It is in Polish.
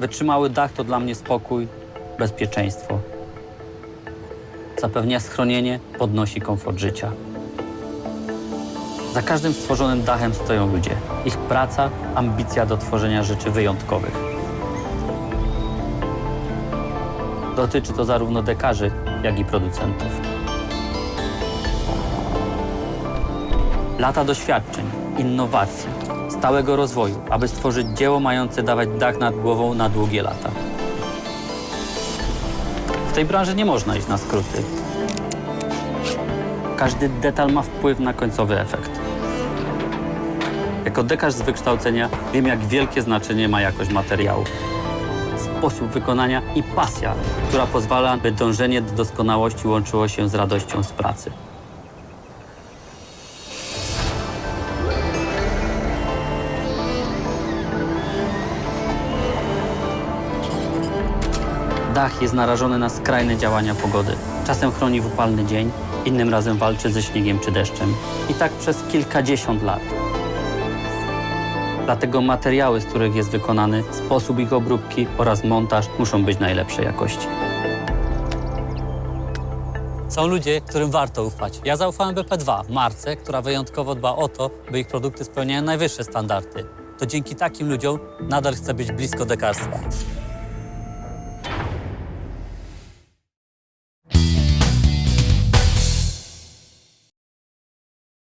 Wytrzymały dach to dla mnie spokój, bezpieczeństwo. Zapewnia schronienie, podnosi komfort życia. Za każdym stworzonym dachem stoją ludzie. Ich praca, ambicja do tworzenia rzeczy wyjątkowych. Dotyczy to zarówno dekarzy, jak i producentów. Lata doświadczeń, innowacji, stałego rozwoju, aby stworzyć dzieło mające dawać dach nad głową na długie lata. W tej branży nie można iść na skróty. Każdy detal ma wpływ na końcowy efekt. Jako dekarz z wykształcenia wiem, jak wielkie znaczenie ma jakość materiału, sposób wykonania i pasja, która pozwala, by dążenie do doskonałości łączyło się z radością z pracy. Dach jest narażony na skrajne działania pogody. Czasem chroni w upalny dzień, innym razem walczy ze śniegiem czy deszczem. I tak przez kilkadziesiąt lat. Dlatego materiały, z których jest wykonany, sposób ich obróbki oraz montaż muszą być najlepszej jakości. Są ludzie, którym warto ufać. Ja zaufałem BP2, marce, która wyjątkowo dba o to, by ich produkty spełniały najwyższe standardy. To dzięki takim ludziom nadal chcę być blisko dekarstwa.